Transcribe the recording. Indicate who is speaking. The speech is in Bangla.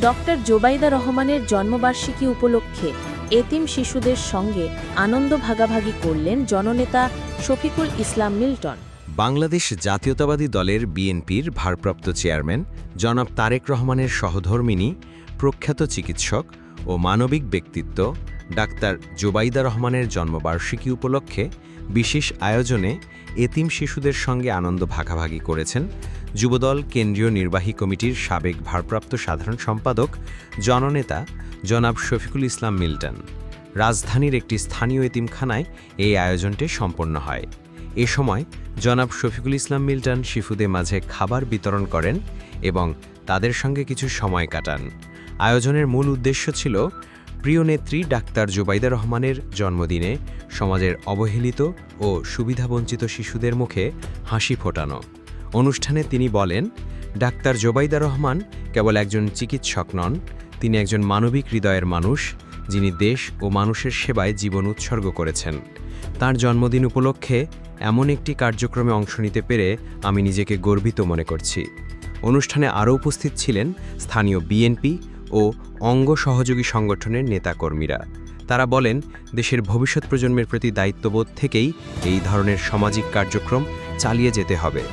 Speaker 1: ডক্টর জোবাইদা রহমানের জন্মবার্ষিকী উপলক্ষে এতিম শিশুদের সঙ্গে আনন্দ ভাগাভাগি করলেন জননেতা শফিকুল ইসলাম মিল্টন।
Speaker 2: বাংলাদেশ জাতীয়তাবাদী দলের বিএনপির ভারপ্রাপ্ত চেয়ারম্যান জনাব তারেক রহমানের সহধর্মিনী প্রখ্যাত চিকিৎসক ও মানবিক ব্যক্তিত্ব ডাক্তার জোবাইদা রহমানের জন্মবার্ষিকী উপলক্ষে বিশেষ আয়োজনে এতিম শিশুদের সঙ্গে আনন্দ ভাগাভাগি করেছেন যুবদল কেন্দ্রীয় নির্বাহী কমিটির সাবেক ভারপ্রাপ্ত সাধারণ সম্পাদক, জননেতা জনাব শফিকুল ইসলাম মিল্টন। রাজধানীর একটি স্থানীয় এতিমখানায় এই আয়োজনটি সম্পন্ন হয়। এ সময় জনাব শফিকুল ইসলাম মিল্টন শিশুদের মাঝে খাবার বিতরণ করেন এবং তাদের সঙ্গে কিছু সময় কাটান। আয়োজনের মূল উদ্দেশ্য ছিল প্রিয় নেত্রী ডাক্তার জোবাইদা রহমানের জন্মদিনে সমাজের অবহেলিত ও সুবিধাবঞ্চিত শিশুদের মুখে হাসি ফোটানো। অনুষ্ঠানে তিনি বলেন, ডাক্তার জোবাইদা রহমান কেবল একজন চিকিৎসক নন, তিনি একজন মানবিক হৃদয়ের মানুষ, যিনি দেশ ও মানুষের সেবায় জীবন উৎসর্গ করেছেন। তার জন্মদিন উপলক্ষে এমন একটি কার্যক্রমে অংশ নিতে পেরে আমি নিজেকে গর্বিত মনে করছি। অনুষ্ঠানে আরও উপস্থিত ছিলেন স্থানীয় বিএনপি ও অঙ্গ সহযোগী সংগঠনের নেতাকর্মীরা। তারা বলেন, দেশের ভবিষ্যৎ প্রজন্মের প্রতি দায়িত্ববোধ থেকেই এই ধরনের সামাজিক কার্যক্রম চালিয়ে যেতে হবে।